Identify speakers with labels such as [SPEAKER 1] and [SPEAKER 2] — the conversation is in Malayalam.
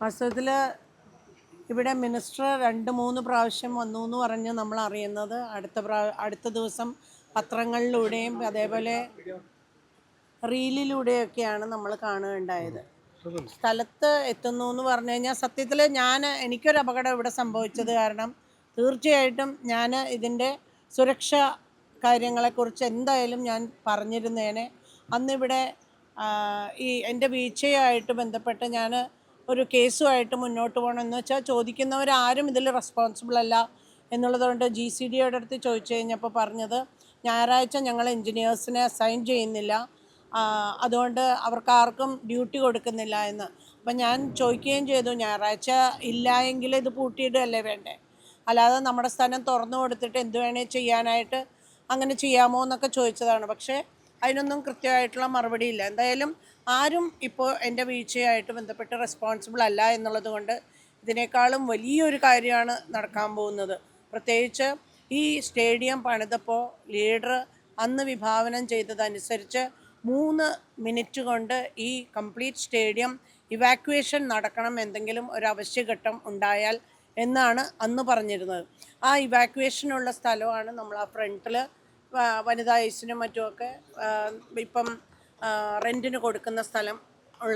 [SPEAKER 1] വാസ്തവത്തിൽ ഇവിടെ മിനിസ്റ്റർ രണ്ട് മൂന്ന് പ്രാവശ്യം വന്നു എന്ന് പറഞ്ഞ് നമ്മൾ അറിയുന്നത്. അടുത്ത പ്രാ അടുത്ത ദിവസം പത്രങ്ങളിലൂടെയും അതേപോലെ റീലിലൂടെയൊക്കെയാണ് നമ്മൾ കാണുകയുണ്ടായത്. സ്ഥലത്ത് എത്തുന്നു എന്ന് പറഞ്ഞു കഴിഞ്ഞാൽ സത്യത്തിൽ ഞാൻ എനിക്കൊരു അപകടം ഇവിടെ സംഭവിച്ചത് കാരണം തീർച്ചയായിട്ടും ഞാൻ ഇതിന്റെ സുരക്ഷ കാര്യങ്ങളെക്കുറിച്ച് എന്തായാലും ഞാൻ പറഞ്ഞിരുന്നേനെ. അന്നിവിടെ ഈ എന്റെ വീഴ്ചയായിട്ട് ബന്ധപ്പെട്ട് ഞാൻ ഒരു കേസുമായിട്ട് മുന്നോട്ട് പോകണം എന്ന് വെച്ചാൽ ചോദിക്കുന്നവരാരും ഇതിൽ റെസ്പോൺസിബിൾ അല്ല എന്നുള്ളതുകൊണ്ട് ജി സി ഡിയുടെ അടുത്ത് ചോദിച്ചു കഴിഞ്ഞപ്പോൾ പറഞ്ഞത് ഞായറാഴ്ച ഞങ്ങൾ എൻജിനീയേഴ്സിനെ അസൈൻ ചെയ്യുന്നില്ല. അതുകൊണ്ട് അവർക്ക് ആർക്കും ഡ്യൂട്ടി കൊടുക്കുന്നില്ല എന്ന്. അപ്പം ഞാൻ ചോദിക്കുകയും ചെയ്തു ഞായറാഴ്ച ഇല്ല എങ്കിൽ ഇത് പൂട്ടിയിടുകയല്ലേ വേണ്ടേ? അല്ലാതെ നമ്മുടെ സ്ഥലം തുറന്നു കൊടുത്തിട്ട് എന്ത് വേണേ ചെയ്യാനായിട്ട് അങ്ങനെ ചെയ്യാമോ? എന്നൊക്കെ ചോദിച്ചതാണ്. പക്ഷേ അതിനൊന്നും കൃത്യമായിട്ടുള്ള മറുപടിയില്ല എന്തായാലും ആരും ഇപ്പോൾ എന്റെ വീഴ്ചയായിട്ട് ബന്ധപ്പെട്ട് റെസ്പോൺസിബിൾ അല്ല എന്നുള്ളത് കൊണ്ട് ഇതിനേക്കാളും വലിയൊരു കാര്യമാണ് നടക്കാൻ പോകുന്നത്. പ്രത്യേകിച്ച് ഈ സ്റ്റേഡിയം പണിതപ്പോൾ ലീഡർ അന്ന് വിഭാവനം ചെയ്തതനുസരിച്ച് മൂന്ന് മിനിറ്റ് കൊണ്ട് ഈ കംപ്ലീറ്റ് സ്റ്റേഡിയം ഇവാക്വേഷൻ നടക്കണം എന്തെങ്കിലും ഒരു അവശ്യഘട്ടം ഉണ്ടായാൽ എന്നാണ് അന്ന് പറഞ്ഞിരുന്നത്. ആ ഇവാക്വേഷനുള്ള സ്ഥലമാണ് നമ്മൾ ആ ഫ്രണ്ടിൽ വനിതാ ഐസിനും മറ്റുമൊക്കെ ഇപ്പം റെന്റിന് കൊടുക്കുന്ന സ്ഥലം.